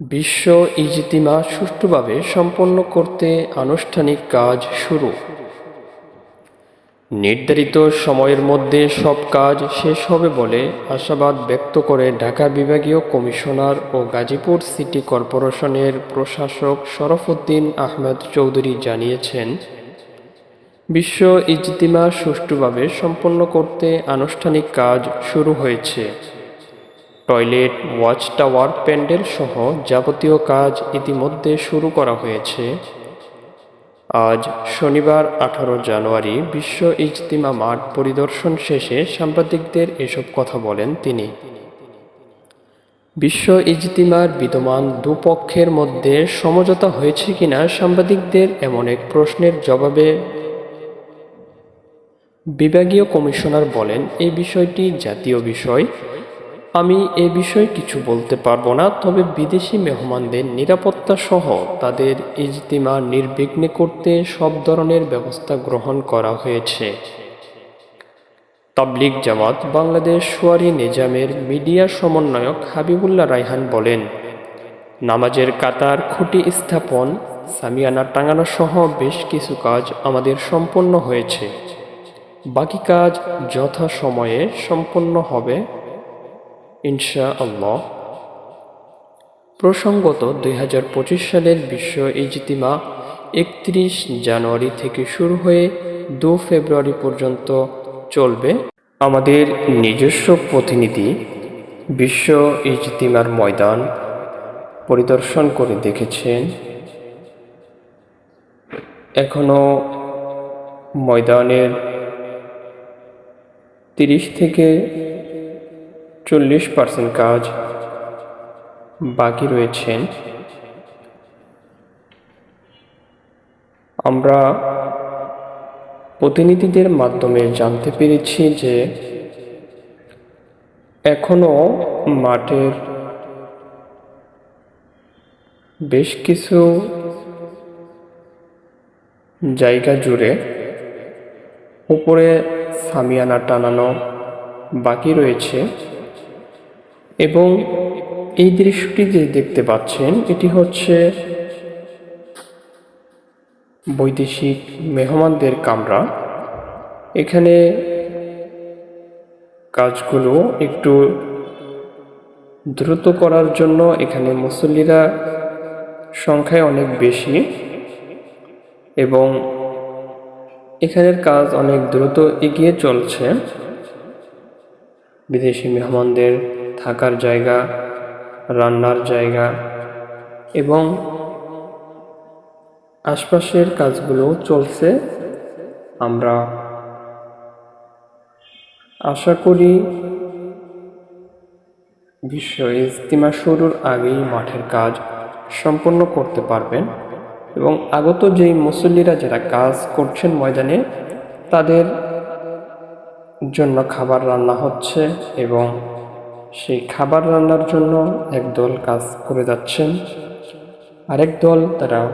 বিশ্ব ইজতিমা সুষ্ঠুভাবে সম্পন্ন করতে আনুষ্ঠানিক কাজ শুরু। নির্ধারিত সময়ের মধ্যে সব কাজ শেষ হবে বলে আশাবাদ ব্যক্ত করে ঢাকা বিভাগীয় কমিশনার ও গাজীপুর সিটি কর্পোরেশনের প্রশাসক শরফুদ্দিন আহমেদ চৌধুরী জানিয়েছেন, বিশ্ব ইজতিমা সুষ্ঠুভাবে সম্পন্ন করতে আনুষ্ঠানিক কাজ শুরু হয়েছে। টয়লেট ওয়াচ টাওয়ার প্যান্ডেল সহ যাবতীয় কাজ ইতিমধ্যে শুরু করা হয়েছে। আজ শনিবার, আঠারো জানুয়ারি, বিশ্ব ইজতিমা মাঠ পরিদর্শন শেষে সাংবাদিকদের এসব কথা বলেন তিনি। বিশ্ব ইজতিমার বিদ্যমান দুপক্ষের মধ্যে সমঝোতা হয়েছে কিনা সাংবাদিকদের এমন এক প্রশ্নের জবাবে বিভাগীয় কমিশনার বলেন, এই বিষয়টি জাতীয় বিষয়। আমি এ বিষয়ে কিছু বলতে পারব না, তবে বিদেশি মেহমানদের নিরাপত্তা সহ তাদের ইজতিমা নির্বিঘ্নে করতে সব ধরনের ব্যবস্থা গ্রহণ করা হয়েছে। তাবলিগ জামাত বাংলাদেশ সোয়ারি নিজামের মিডিয়া সমন্বয়ক হাবিবুল্লাহ রায়হান বলেন, নামাজের কাতার, খুঁটি স্থাপন, সামিয়ানা টাঙানো সহ বেশ কিছু কাজ আমাদের সম্পন্ন হয়েছে। বাকি কাজ যথাসময়ে সম্পন্ন হবে। ইনশা আল্লাহ প্রসঙ্গত দুই হাজার পঁচিশ সালের বিশ্ব ইজতিমা একত্রিশ জানুয়ারি থেকে শুরু হয়ে দু ফেব্রুয়ারি পর্যন্ত চলবে। আমাদের নিজস্ব প্রতিনিধি বিশ্ব ইজতিমার ময়দান পরিদর্শন করে দেখেছেন। এখনও ময়দানের তিরিশ থেকে চল্লিশ পার্সেন্ট কাজ বাকি রয়েছেন আমরা প্রতিনিধিদের মাধ্যমে জানতে পেরেছি যে এখনও মাঠের বেশ কিছু জায়গা জুড়ে উপরে সামিয়ানা টানানো বাকি রয়েছে। এবং এই দৃশ্যটি যে দেখতে পাচ্ছেন, এটি হচ্ছে বৈদেশিক মেহমানদের কামরা। এখানে কাজগুলো একটু দ্রুত করার জন্য এখানে মুসল্লিরা সংখ্যায় অনেক বেশি এবং এখানের কাজ অনেক দ্রুত এগিয়ে চলছে। বিদেশি মেহমানদের থাকার জায়গা, রান্নার জায়গা এবং আশপাশের কাজগুলো চলছে আমরা। আশা করি বিশ্ব ইজতিমা শুরুর আগেই মাঠের কাজ সম্পন্ন করতে পারবেন এবং আগত যেই মুসল্লিরা যারা কাজ করছেন ময়দানে, তাদের জন্য খাবার রান্না হচ্ছে এবং সেই খাবার রান্নার জন্য একদল কাজ করে যাচ্ছেন। আরেক দল তারা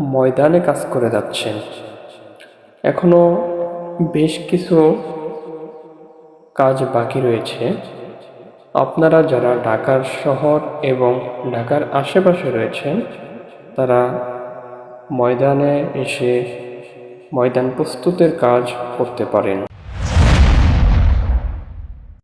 ময়দানে কাজ করে যাচ্ছেন। এখনও বেশ কিছু কাজ বাকি রয়েছে। আপনারা যারা ঢাকার শহর এবং ঢাকার আশেপাশে রয়েছেন, তারা ময়দানে এসে ময়দান প্রস্তুতের কাজ করতে পারেন।